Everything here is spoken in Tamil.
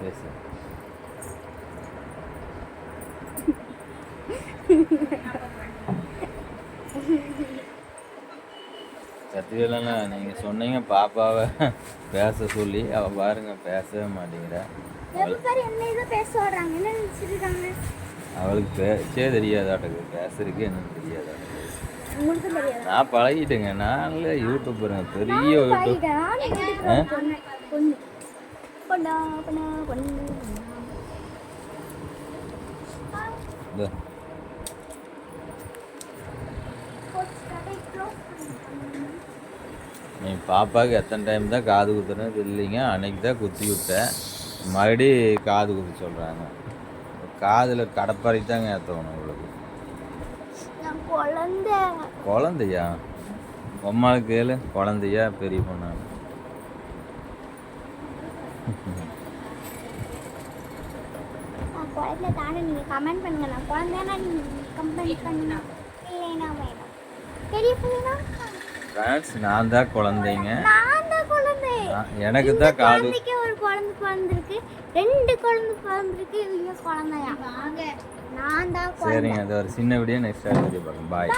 பேசு சத்தியலண்ணா நீங்கள் சொன்னீங்க பாப்பாவை பேச சொல்லி அவள் பாருங்க பேசவே மாட்டேங்கிறா. எப்ப பாரு என்ன இதை பேச சொல்றாங்க என்ன நினைச்சிருக்காங்க? அவளுக்கு பேச்சே தெரியாதாட்டுக்கு பேசுறதுக்கு என்னன்னு தெரியாதாட்டுக்கு தெரியாது? நான் பழகிட்டேங்க. நான்ல யூடியூப்பருங்க பெரிய யூடியூப் நீ பாப்பாவுக்கு எத்தனை டைம் தான் காது குத்துறேன்னு தெரியலிங்க. அன்னைக்கு தான் குத்தி விட்டேன் மறுபடி காது குத்த சொல்கிறாங்க காதில் கடப்பாரி தாங்க ஏற்றணும் உங்களுக்கு. குழந்தையா? உம்மாளுக்கு கேளு. குழந்தையா? பெரிய பொண்ணா? நான் குழந்தை தானே நீங்க கமெண்ட் பண்ணுங்க. நான் குழந்தைனா நீங்க கமெண்ட் பண்ணுங்க. இல்லைனா வேணாம். பெரிய பிள்ளைனா ஃப்ரெண்ட்ஸ் நான் தான் குழந்தைங்க. நான் தான் குழந்தை. எனக்கு தான் காது. குழந்தைக்கு ஒரு குழந்தை பிறந்திருக்கு. ரெண்டு குழந்தை பிறந்திருக்கு. இவங்க குழந்தையா? நான் தான் சரிங்க. அது ஒரு சின்ன வீடியோ நெக்ஸ்ட் வீடியோ பார்க்கலாம். பாய்